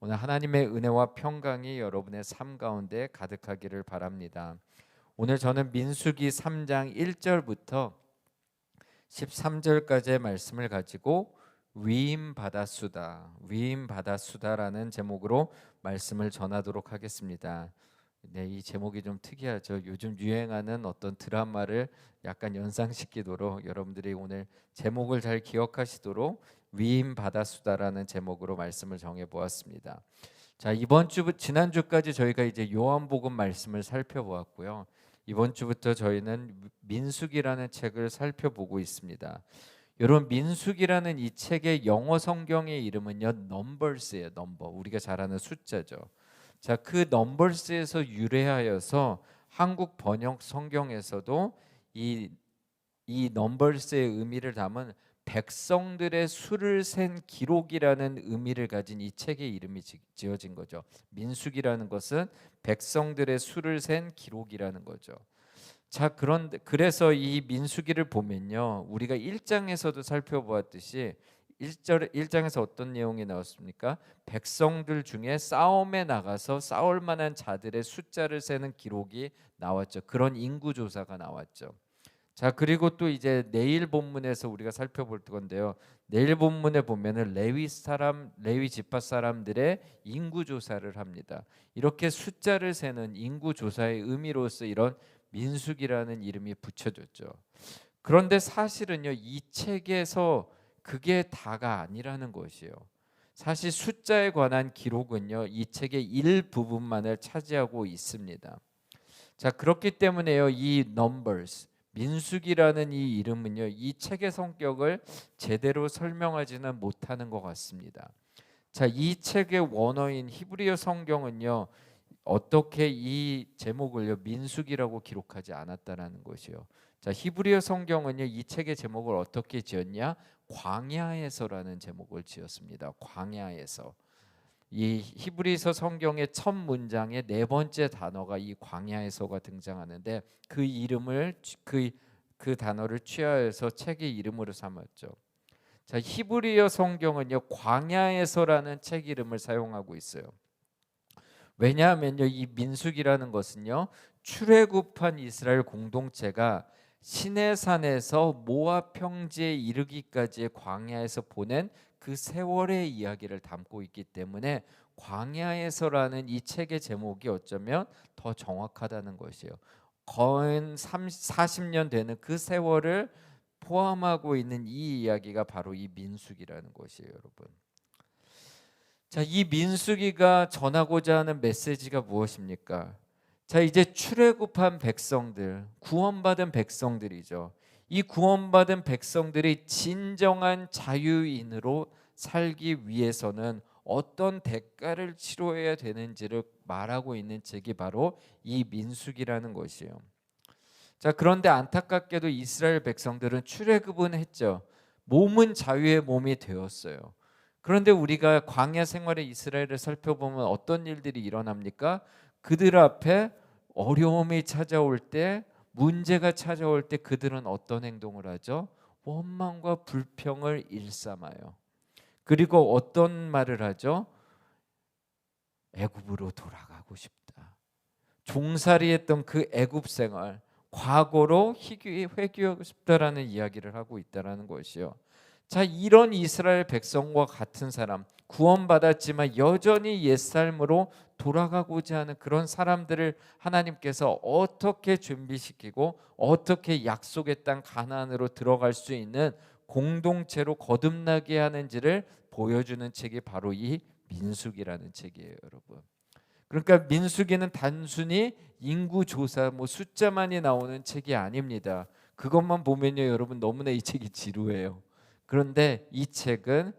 오늘 하나님의 은혜와 평강이 여러분의 삶 가운데 가득하기를 바랍니다. 오늘 저는 민수기 3장 1절부터 13절까지의 말씀을 가지고 위임 받았수다. 위임 받았수다라는 제목으로 말씀을 전하도록 하겠습니다. 네, 이 제목이 좀 특이하죠. 요즘 유행하는 어떤 드라마를 약간 연상시키도록 여러분들이 오늘 제목을 잘 기억하시도록 위임 받았수다라는 제목으로 말씀을 정해 보았습니다. 자, 이번 주 지난 주까지 저희가 이제 요한복음 말씀을 살펴보았고요. 이번 주부터 저희는 민숙이라는 책을 살펴보고 있습니다. 여러분 민숙이라는 이 책의 영어 성경의 이름은요 넘버스예요. 넘버. 우리가 잘 아는 숫자죠. 자, 그 넘버스에서 유래하여서 한국 번역 성경에서도 이이 넘버스의 의미를 담은 백성들의 수를 센 기록이라는 의미를 가진 이 책의 이름이 지어진 거죠. 민숙이라는 것은 백성들의 수를 센 기록이라는 거죠. 자, 그런데 그래서 이 민수기를 보면요. 우리가 1장에서도 살펴보았듯이 1절 1장에서 어떤 내용이 나왔습니까? 백성들 중에 싸움에 나가서 싸울 만한 자들의 숫자를 세는 기록이 나왔죠. 그런 인구 조사가 나왔죠. 자, 그리고 또 이제 내일 본문에서 우리가 살펴볼 건데요. 내일 본문에 보면은 레위 사람 레위 지파 사람들의 인구 조사를 합니다. 이렇게 숫자를 세는 인구 조사의 의미로서 이런 민숙이라는 이름이 붙여졌죠. 그런데 사실은요, 이 책에서 그게 다가 아니라는 것이요 사실 숫자에 관한 기록은요, 이 책의 일부분만을 차지하고 있습니다. 자, 그렇기 때문에요, 이 numbers, 민숙이라는 이 이름은요, 이 책의 성격을 제대로 설명하지는 못하는 것 같습니다. 자, 이 책의 원어인 히브리어 성경은요, 어떻게 이 제목을요 민숙이라고 기록하지 않았다라는 것이요. 자 히브리어 성경은요 이 책의 제목을 어떻게 지었냐? 광야에서라는 제목을 지었습니다. 광야에서 이 히브리서 성경의 첫 문장의 네 번째 단어가 이 광야에서가 등장하는데 그 이름을 그그 그 단어를 취하여서 책의 이름으로 삼았죠. 자 히브리어 성경은요 광야에서라는 책 이름을 사용하고 있어요. 왜냐하면요 이 민숙이라는 것은요 출애굽한 이스라엘 공동체가 시내산에서 모압 평지에 이르기까지의 광야에서 보낸 그 세월의 이야기를 담고 있기 때문에 광야에서라는 이 책의 제목이 어쩌면 더 정확하다는 것이에요. 거의 40년 되는 그 세월을 포함하고 있는 이 이야기가 바로 이 민숙이라는 것이에요, 여러분. 자, 이 민수기가 전하고자 하는 메시지가 무엇입니까? 자, 이제 출애굽한 백성들, 구원받은 백성들이죠. 이 구원받은 백성들이 진정한 자유인으로 살기 위해서는 어떤 대가를 치러야 되는지를 말하고 있는 책이 바로 이 민수기라는 것이에요. 자, 그런데 안타깝게도 이스라엘 백성들은 출애굽은 했죠. 몸은 자유의 몸이 되었어요. 그런데 우리가 광야 생활의 이스라엘을 살펴보면 어떤 일들이 일어납니까? 그들 앞에 어려움이 찾아올 때 문제가 찾아올 때 그들은 어떤 행동을 하죠? 원망과 불평을 일삼아요. 그리고 어떤 말을 하죠? 애굽으로 돌아가고 싶다. 종살이했던 그 애굽 생활 과거로 희귀 회귀하고 싶다라는 이야기를 하고 있다라는 것이요. 자, 이런 이스라엘 백성과 같은 사람, 구원받았지만 여전히 옛 삶으로 돌아가고자 하는 그런 사람들을 하나님께서 어떻게 준비시키고 어떻게 약속의 땅 가나안으로 들어갈 수 있는 공동체로 거듭나게 하는지를 보여주는 책이 바로 이 민숙이라는 책이에요, 여러분. 그러니까 민숙이는 단순히 인구 조사 뭐 숫자만이 나오는 책이 아닙니다. 그것만 보면요, 여러분 너무나 이 책이 지루해요. 그런데 이 책은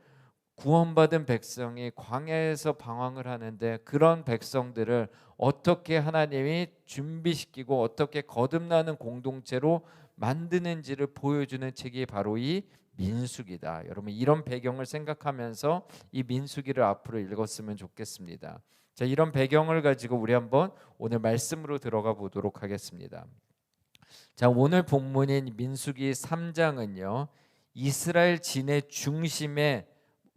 구원받은 백성이 광야에서 방황을 하는데 그런 백성들을 어떻게 하나님이 준비시키고 어떻게 거듭나는 공동체로 만드는지를 보여주는 책이 바로 이 민숙이다. 여러분 이런 배경을 생각하면서 이 민숙이를 앞으로 읽었으면 좋겠습니다. 자, 이런 배경을 가지고 우리 한번 오늘 말씀으로 들어가 보도록 하겠습니다. 자, 오늘 본문인 민숙이 3장은요. 이스라엘 진의 중심에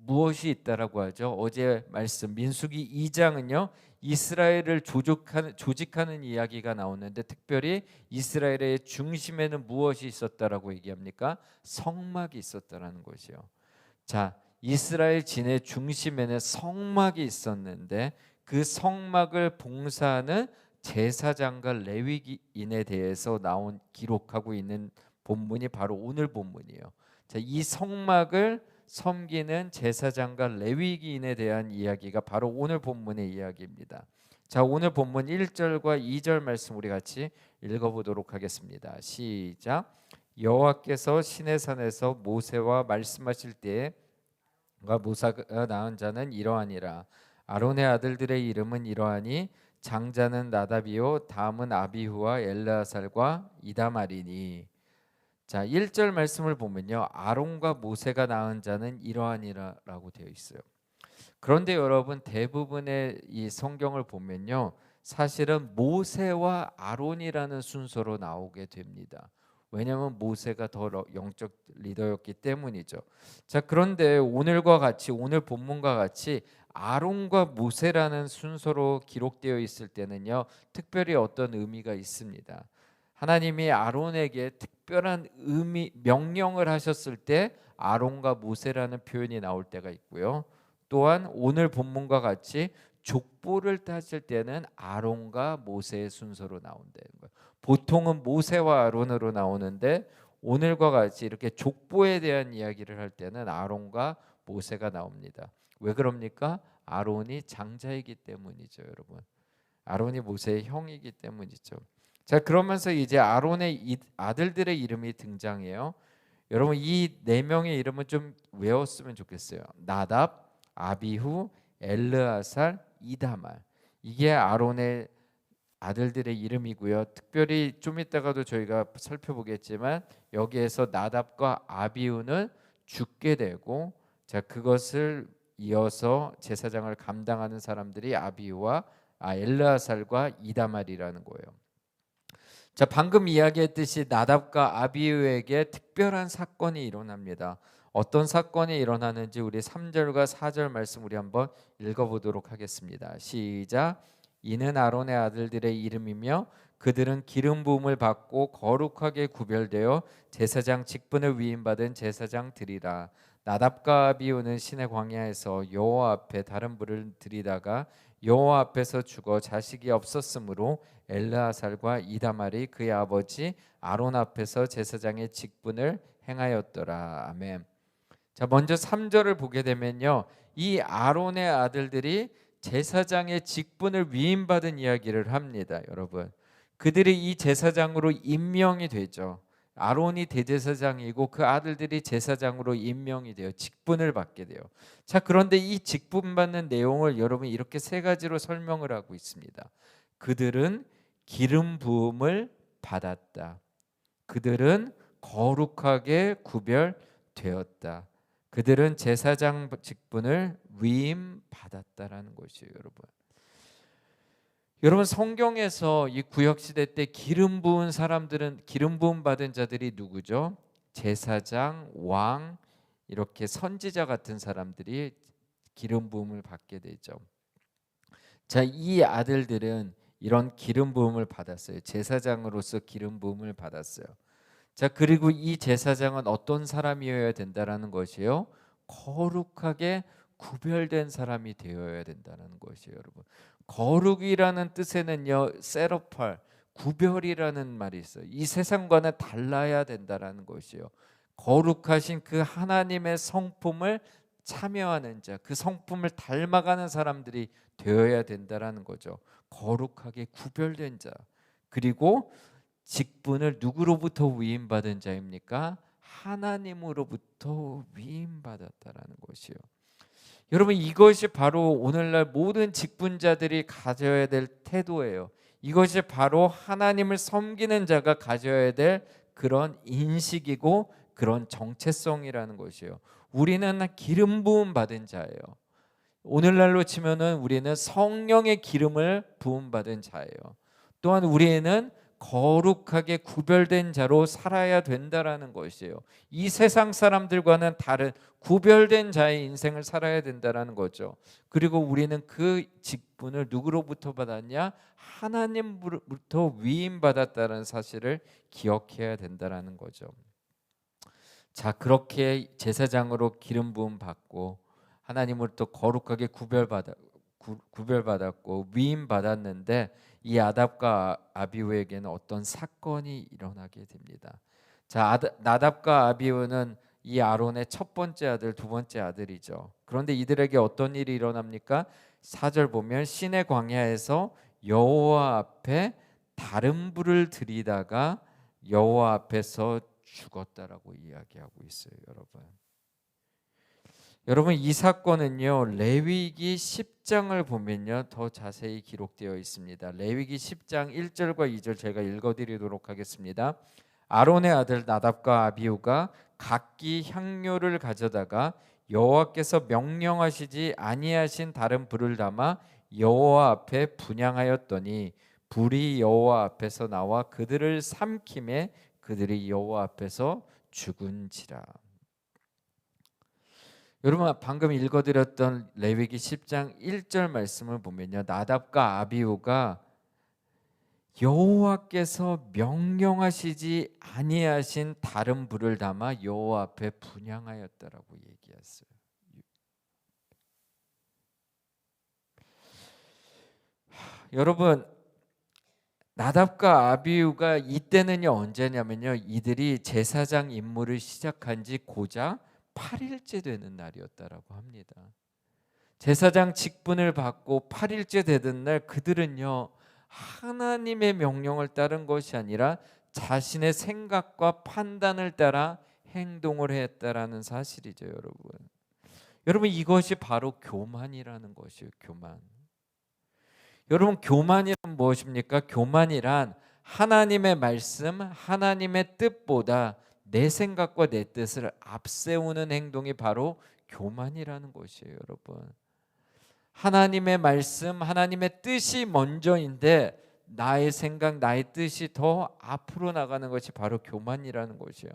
무엇이 있다라고 하죠? 어제 말씀 민수기 2장은요. 이스라엘을 조직하는, 조직하는 이야기가 나오는데 특별히 이스라엘의 중심에는 무엇이 있었다라고 얘기합니까? 성막이 있었다라는 것이요. 자, 이스라엘 진의 중심에는 성막이 있었는데 그 성막을 봉사하는 제사장과 레위인에 대해서 나온 기록하고 있는 본문이 바로 오늘 본문이에요. 자, 이 성막을 섬기는 제사장과 레위인에 대한 이야기가 바로 오늘 본문의 이야기입니다. 자, 오늘 본문 1절과 2절 말씀 우리 같이 읽어 보도록 하겠습니다. 시작. 여호와께서 시내 산에서 모세와 말씀하실 때에 가 모사가 낳은 자는 이러하니라 아론의 아들들의 이름은 이러하니 장자는 나다비요 다음은 아비후와 엘르아살과 이다말이니 자 1절 말씀을 보면요. 아론과 모세가 낳은 자는 이러하니라라고 되어 있어요. 그런데 여러분 대부분의 이 성경을 보면요. 사실은 모세와 아론이라는 순서로 나오게 됩니다. 왜냐하면 모세가 더 러- 영적 리더였기 때문이죠. 자 그런데 오늘과 같이 오늘 본문과 같이 아론과 모세라는 순서로 기록되어 있을 때는요. 특별히 어떤 의미가 있습니다. 하나님이 아론에게 특별한 의미 명령을 하셨을 때 아론과 모세라는 표현이 나올 때가 있고요. 또한 오늘 본문과 같이 족보를 따질 때는 아론과 모세의 순서로 나온다는 거예요. 보통은 모세와 아론으로 나오는데 오늘과 같이 이렇게 족보에 대한 이야기를 할 때는 아론과 모세가 나옵니다. 왜 그럽니까? 아론이 장자이기 때문이죠, 여러분. 아론이 모세의 형이기 때문이죠. 자, 그러면서 이제 아론의 이- 아들들의 이름이 등장해요. 여러분 이 네 명의 이름은 좀 외웠으면 좋겠어요. 나답, 아비후, 엘르아살, 이다말. 이게 아론의 아들들의 이름이고요. 특별히 좀 이따가도 저희가 살펴보겠지만 여기에서 나답과 아비우는 죽게 되고 자 그것을 이어서 제사장을 감당하는 사람들이 아비우와 아 엘르아살과 이다말이라는 거예요. 자 방금 이야기했듯이 나답과 아비우에게 특별한 사건이 일어납니다. 어떤 사건이 일어나는지 우리 3절과 4절 말씀 우리 한번 읽어보도록 하겠습니다. 시작. 이는 아론의 아들들의 이름이며 그들은 기름 부음을 받고 거룩하게 구별되어 제사장 직분을 위임받은 제사장들이라 나답과 아비우는 신의 광야에서 여호와 앞에 다른 불을 들이다가 여호와 앞에서 죽어 자식이 없었으므로 엘르아살과 이다말이 그의 아버지 아론 앞에서 제사장의 직분을 행하였더라 아멘. 자 먼저 3절을 보게 되면요 이 아론의 아들들이 제사장의 직분을 위임받은 이야기를 합니다, 여러분. 그들이 이 제사장으로 임명이 되죠. 아론이 대제사장이고 그 아들들이 제사장으로 임명이 되어 직분을 받게 돼요. 자, 그런데 이 직분 받는 내용을 여러분 이렇게 세 가지로 설명을 하고 있습니다. 그들은 기름 부음을 받았다. 그들은 거룩하게 구별되었다. 그들은 제사장 직분을 위임 받았다라는 것이에요, 여러분. 여러분 성경에서 이 구약 시대 때 기름 부은 사람들은 기름 부음 받은 자들이 누구죠? 제사장, 왕, 이렇게 선지자 같은 사람들이 기름 부음을 받게 되죠. 자, 이 아들들은 이런 기름 부음을 받았어요. 제사장으로서 기름 부음을 받았어요. 자, 그리고 이 제사장은 어떤 사람이어야 된다라는 것이요. 거룩하게 구별된 사람이 되어야 된다는 것이에요, 여러분. 거룩이라는 뜻에는요, 세로팔 구별이라는 말이 있어요. 이 세상과는 달라야 된다라는 것이요. 거룩하신 그 하나님의 성품을 참여하는 자, 그 성품을 닮아가는 사람들이 되어야 된다라는 거죠. 거룩하게 구별된 자. 그리고 직분을 누구로부터 위임받은 자입니까? 하나님으로부터 위임받았다라는 것이요. 여러분 이것이 바로 오늘날 모든 직분자들이 가져야 될 태도예요. 이것이 바로 하나님을 섬기는 자가 가져야 될 그런 인식이고 그런 정체성이라는 것이에요. 우리는 기름 부음 받은 자예요. 오늘날로 치면은 우리는 성령의 기름을 부음 받은 자예요. 또한 우리는 거룩하게 구별된 자로 살아야 된다라는 것이에요. 이 세상 사람들과는 다른 구별된 자의 인생을 살아야 된다라는 거죠. 그리고 우리는 그 직분을 누구로부터 받았냐? 하나님부터 위임 받았다는 사실을 기억해야 된다라는 거죠. 자, 그렇게 제사장으로 기름 부음 받고 하나님으로부터 거룩하게 구별받아 구, 구별받았고 위임 받았는데 이 아답과 아비우에게는 어떤 사건이 일어나게 됩니다. 자, 아다, 나답과 아비우는 이 아론의 첫 번째 아들, 두 번째 아들이죠. 그런데 이들에게 어떤 일이 일어납니까? 4절 보면 신의 광야에서 여호와 앞에 다른 불을 들이다가 여호와 앞에서 죽었다라고 이야기하고 있어요, 여러분. 여러분 이 사건은요 레위기 10장을 보면요 더 자세히 기록되어 있습니다. 레위기 10장 1절과 2절 제가 읽어드리도록 하겠습니다. 아론의 아들 나답과 아비우가 각기 향료를 가져다가 여호와께서 명령하시지 아니하신 다른 불을 담아 여호와 앞에 분양하였더니 불이 여호와 앞에서 나와 그들을 삼킴에 그들이 여호와 앞에서 죽은지라. 여러분 방금 읽어드렸던 레위기 10장 1절 말씀을 보면요 나답과 아비우가 여호와께서 명령하시지 아니하신 다른 불을 담아 여호와 앞에 분양하였다라고 얘기했어요. 여러분 나답과 아비우가 이때는요 언제냐면요 이들이 제사장 임무를 시작한 지 고작 8일째 되는 날이었다라고 합니다. 제사장 직분을 받고 8일째 되던 날 그들은요 하나님의 명령을 따른 것이 아니라 자신의 생각과 판단을 따라 행동을 했다라는 사실이죠, 여러분. 여러분 이것이 바로 교만이라는 것이에요, 교만. 여러분 교만이란 무엇입니까? 교만이란 하나님의 말씀, 하나님의 뜻보다 내 생각과 내 뜻을 앞세우는 행동이 바로 교만이라는 것이에요, 여러분. 하나님의 말씀, 하나님의 뜻이 먼저인데 나의 생각, 나의 뜻이 더 앞으로 나가는 것이 바로 교만이라는 것이에요.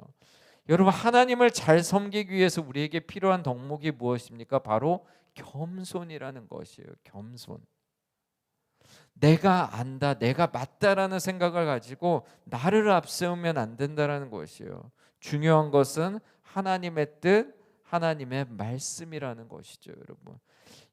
여러분 하나님을 잘 섬기기 위해서 우리에게 필요한 덕목이 무엇입니까? 바로 겸손이라는 것이에요. 겸손. 내가 안다, 내가 맞다라는 생각을 가지고 나를 앞세우면 안 된다라는 것이에요. 중요한 것은 하나님의 뜻, 하나님의 말씀이라는 것이죠, 여러분.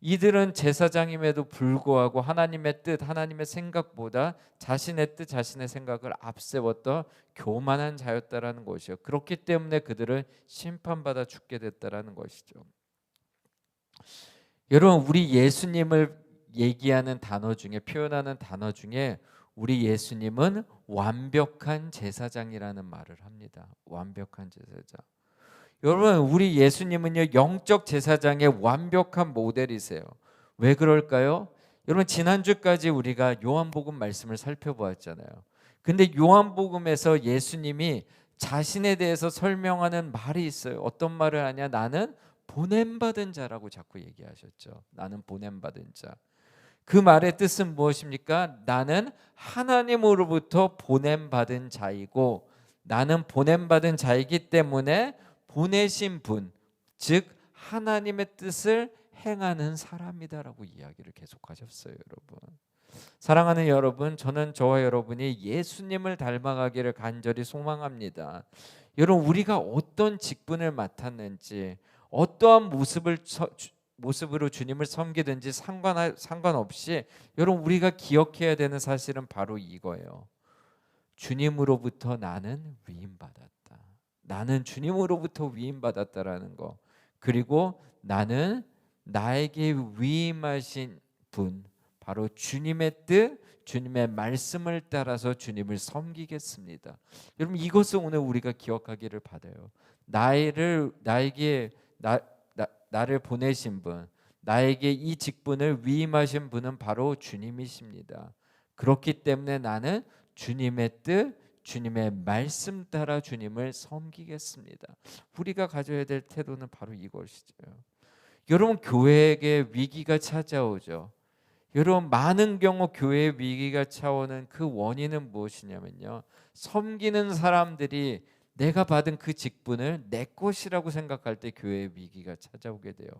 이들은 제사장임에도 불구하고 하나님의 뜻, 하나님의 생각보다 자신의 뜻, 자신의 생각을 앞세웠던 교만한 자였다라는 것이요. 그렇기 때문에 그들은 심판받아 죽게 됐다라는 것이죠. 여러분, 우리 예수님을 얘기하는 단어 중에 표현하는 단어 중에 우리 예수님은 완벽한 제사장이라는 말을 합니다. 완벽한 제사장. 여러분, 우리 예수님은요 영적 제사장의 완벽한 모델이세요. 왜 그럴까요? 여러분 지난주까지 우리가 요한복음 말씀을 살펴보았잖아요. 근데 요한복음에서 예수님이 자신에 대해서 설명하는 말이 있어요. 어떤 말을 하냐? 나는 보냄 받은 자라고 자꾸 얘기하셨죠. 나는 보냄 받은 자. 그 말의 뜻은 무엇입니까? 나는 하나님으로부터 보냄 받은 자이고 나는 보냄 받은 자이기 때문에 보내신 분, 즉 하나님의 뜻을 행하는 사람이다라고 이야기를 계속하셨어요, 여러분. 사랑하는 여러분, 저는 저와 여러분이 예수님을 닮아가기를 간절히 소망합니다. 여러분, 우리가 어떤 직분을 맡았는지, 어떠한 모습을 모습으로 주님을 섬기든지 상관 상관없이 여러분 우리가 기억해야 되는 사실은 바로 이거예요. 주님으로부터 나는 위임 받았다. 나는 주님으로부터 위임 받았다라는 거. 그리고 나는 나에게 위임하신 분 바로 주님의 뜻, 주님의 말씀을 따라서 주님을 섬기겠습니다. 여러분 이것을 오늘 우리가 기억하기를 받아요. 나를 나에게 나 나를 보내신 분, 나에게 이 직분을 위임하신 분은 바로 주님이십니다. 그렇기 때문에 나는 주님의 뜻, 주님의 말씀 따라 주님을 섬기겠습니다. 우리가 가져야 될 태도는 바로 이것이죠. 여러분 교회에게 위기가 찾아오죠. 여러분 많은 경우 교회 위기가 차오는 그 원인은 무엇이냐면요. 섬기는 사람들이 내가 받은 그 직분을 내 것이라고 생각할 때 교회 위기가 찾아오게 돼요.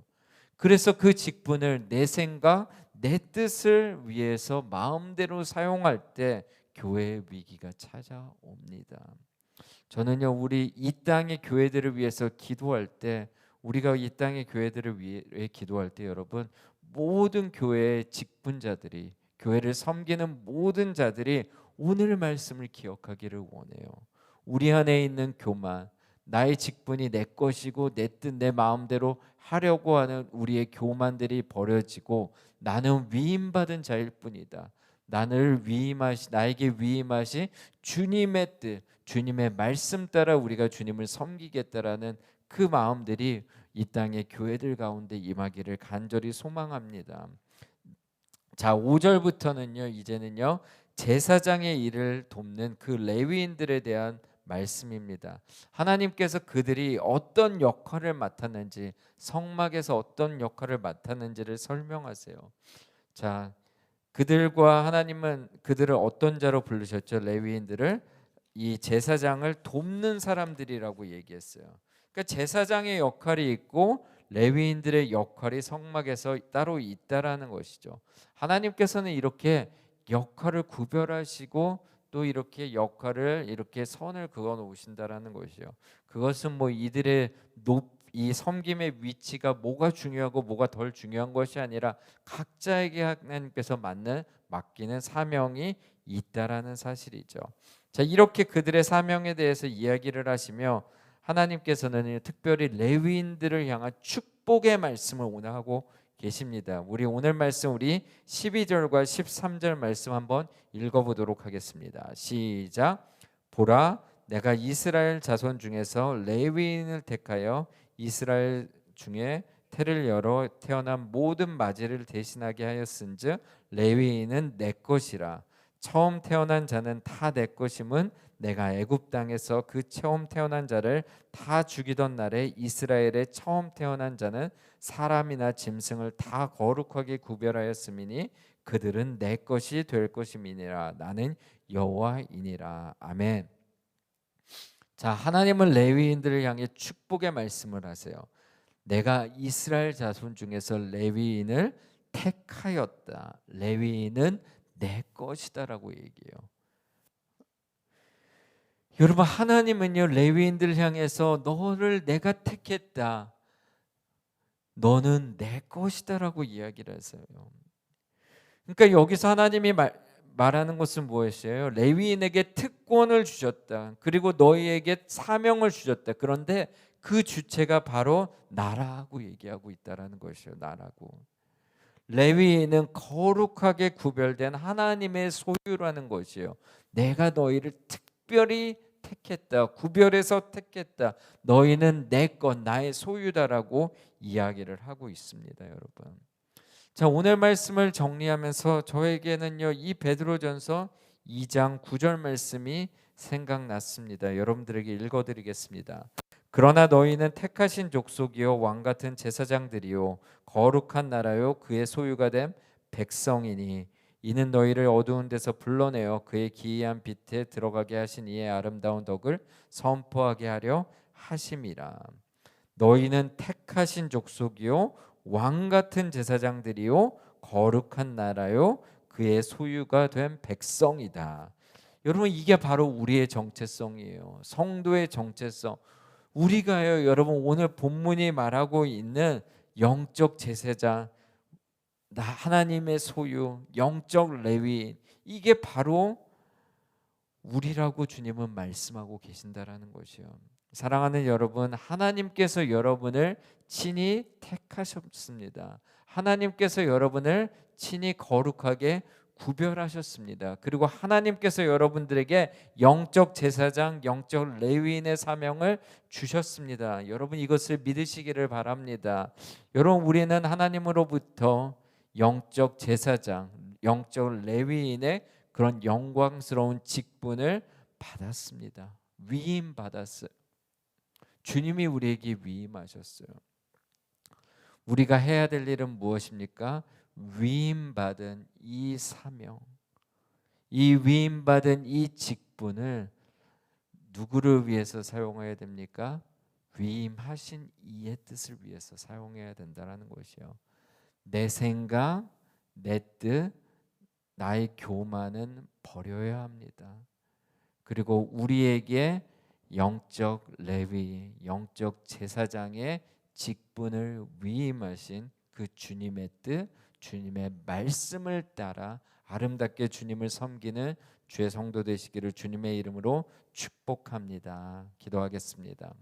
그래서 그 직분을 내 생각, 내 뜻을 위해서 마음대로 사용할 때 교회 위기가 찾아옵니다. 저는요 우리 이 땅의 교회들을 위해서 기도할 때 우리가 이 땅의 교회들을 위해 기도할 때 여러분 모든 교회의 직분자들이 교회를 섬기는 모든 자들이 오늘 말씀을 기억하기를 원해요. 우리 안에 있는 교만, 나의 직분이 내 것이고 내 뜻 내 마음대로 하려고 하는 우리의 교만들이 버려지고 나는 위임받은 자일 뿐이다. 나를 위임하시 나에게 위임하시 주님의 뜻, 주님의 말씀 따라 우리가 주님을 섬기겠다라는 그 마음들이 이 땅의 교회들 가운데 임하기를 간절히 소망합니다. 자, 5절부터는요. 이제는요. 제사장의 일을 돕는 그 레위인들에 대한 말씀입니다. 하나님께서 그들이 어떤 역할을 맡았는지 성막에서 어떤 역할을 맡았는지를 설명하세요. 자, 그들과 하나님은 그들을 어떤 자로 부르셨죠? 레위인들을 이 제사장을 돕는 사람들이라고 얘기했어요. 그러니까 제사장의 역할이 있고 레위인들의 역할이 성막에서 따로 있다라는 것이죠. 하나님께서는 이렇게 역할을 구별하시고 또 이렇게 역할을 이렇게 선을 그어 놓으신다라는 것이요. 그것은 뭐 이들의 높, 이 섬김의 위치가 뭐가 중요하고 뭐가 덜 중요한 것이 아니라 각자에게 하나님께서 맞는 맡기는 사명이 있다라는 사실이죠. 자 이렇게 그들의 사명에 대해서 이야기를 하시며 하나님께서는 특별히 레위인들을 향한 축복의 말씀을 오늘 하고 계십니다. 우리 오늘 말씀 우리 12절과 13절 말씀 한번 읽어보도록 하겠습니다. 시작. 보라, 내가 이스라엘 자손 중에서 레위인을 택하여 이스라엘 중에 태를 열어 태어난 모든 마지를 대신하게 하였은즉 레위인은 내 것이라. 처음 태어난 자는 다 내 것임은 내가 애굽 땅에서 그 처음 태어난 자를 다 죽이던 날에 이스라엘의 처음 태어난 자는 사람이나 짐승을 다 거룩하게 구별하였음이니 그들은 내 것이 될 것임이니라 나는 여호와이니라 아멘. 자 하나님은 레위인들을 향해 축복의 말씀을 하세요. 내가 이스라엘 자손 중에서 레위인을 택하였다. 레위인은 내 것이다라고 얘기해요. 여러분 하나님은요 레위인들 향해서 너를 내가 택했다. 너는 내 것이다라고 이야기를 하세요. 그러니까 여기서 하나님이 말, 말하는 것은 무엇이에요? 레위인에게 특권을 주셨다. 그리고 너희에게 사명을 주셨다. 그런데 그 주체가 바로 나라고 얘기하고 있다라는 것이에요. 나라고. 레위인은 거룩하게 구별된 하나님의 소유라는 것이에요. 내가 너희를 특별히 택했다. 구별해서 택했다. 너희는 내 것, 나의 소유다라고 이야기를 하고 있습니다, 여러분. 자, 오늘 말씀을 정리하면서 저에게는요, 이 베드로전서 2장 9절 말씀이 생각났습니다. 여러분들에게 읽어 드리겠습니다. 그러나 너희는 택하신 족속이요 왕 같은 제사장들이요 거룩한 나라요 그의 소유가 된 백성이니 이는 너희를 어두운 데서 불러내어 그의 기이한 빛에 들어가게 하신 이의 아름다운 덕을 선포하게 하려 하심이라. 너희는 택하신 족속이요 왕 같은 제사장들이요 거룩한 나라요 그의 소유가 된 백성이다. 여러분 이게 바로 우리의 정체성이에요. 성도의 정체성. 우리가요 여러분 오늘 본문이 말하고 있는 영적 제사장 나 하나님의 소유, 영적 레위인 이게 바로 우리라고 주님은 말씀하고 계신다라는 것이요. 사랑하는 여러분, 하나님께서 여러분을 친히 택하셨습니다. 하나님께서 여러분을 친히 거룩하게 구별하셨습니다. 그리고 하나님께서 여러분들에게 영적 제사장, 영적 레위인의 사명을 주셨습니다. 여러분 이것을 믿으시기를 바랍니다. 여러분 우리는 하나님으로부터 영적 제사장, 영적 레위인의 그런 영광스러운 직분을 받았습니다. 위임 받았어요. 주님이 우리에게 위임하셨어요. 우리가 해야 될 일은 무엇입니까? 위임 받은 이 사명, 이 위임 받은 이 직분을 누구를 위해서 사용해야 됩니까? 위임하신 이의 뜻을 위해서 사용해야 된다라는 것이요. 내 생각, 내 뜻, 나의 교만은 버려야 합니다. 그리고 우리에게 영적 레위, 영적 제사장의 직분을 위임하신 그 주님의 뜻, 주님의 말씀을 따라 아름답게 주님을 섬기는 주의 성도 되시기를 주님의 이름으로 축복합니다. 기도하겠습니다.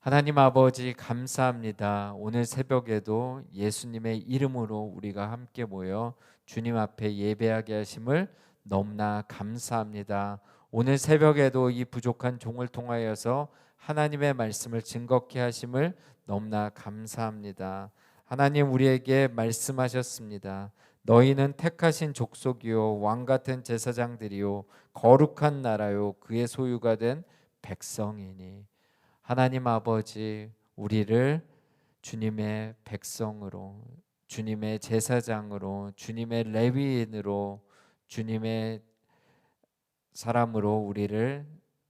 하나님 아버지 감사합니다. 오늘 새벽에도 예수님의 이름으로 우리가 함께 모여 주님 앞에 예배하게 하심을 너무나 감사합니다. 오늘 새벽에도 이 부족한 종을 통하여서 하나님의 말씀을 증거케 하심을 너무나 감사합니다. 하나님 우리에게 말씀하셨습니다. 너희는 택하신 족속이요 왕 같은 제사장들이요 거룩한 나라요 그의 소유가 된 백성이니 하나님 아버지 우리를 주님의 백성으로 주님의 제사장으로 주님의 레위인으로 주님의 사람으로 우리를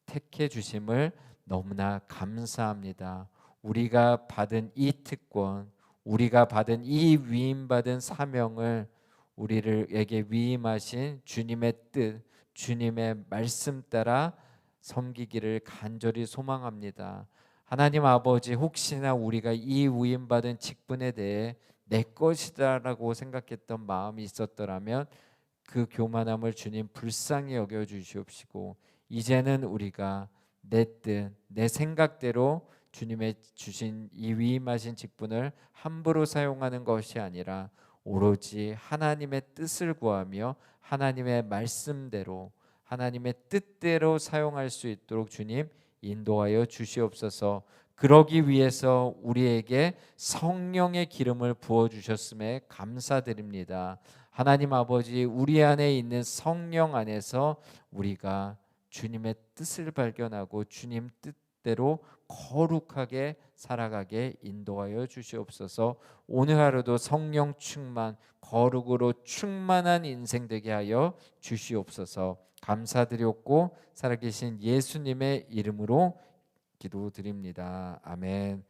택해 주심을 너무나 감사합니다. 우리가 받은 이 특권, 우리가 받은 이 위임 받은 사명을 우리를에게 위임하신 주님의 뜻, 주님의 말씀 따라 섬기기를 간절히 소망합니다. 하나님 아버지 혹시나 우리가 이 위임 받은 직분에 대해 내 것이다라고 생각했던 마음이 있었더라면 그 교만함을 주님 불쌍히 여겨 주시옵시고 이제는 우리가 내 뜻, 내 생각대로 주님의 주신 이 위임하신 직분을 함부로 사용하는 것이 아니라 오로지 하나님의 뜻을 구하며 하나님의 말씀대로 하나님의 뜻대로 사용할 수 있도록 주님 인도하여 주시옵소서. 그러기 위해서 우리에게 성령의 기름을 부어 주셨음에 감사드립니다. 하나님 아버지 우리 안에 있는 성령 안에서 우리가 주님의 뜻을 발견하고 주님 뜻대로 거룩하게 살아가게 인도하여 주시옵소서. 오늘 하루도 성령 충만, 거룩으로 충만한 인생 되게 하여 주시옵소서. 감사드렸고 살아계신 예수님의 이름으로 기도드립니다. 아멘.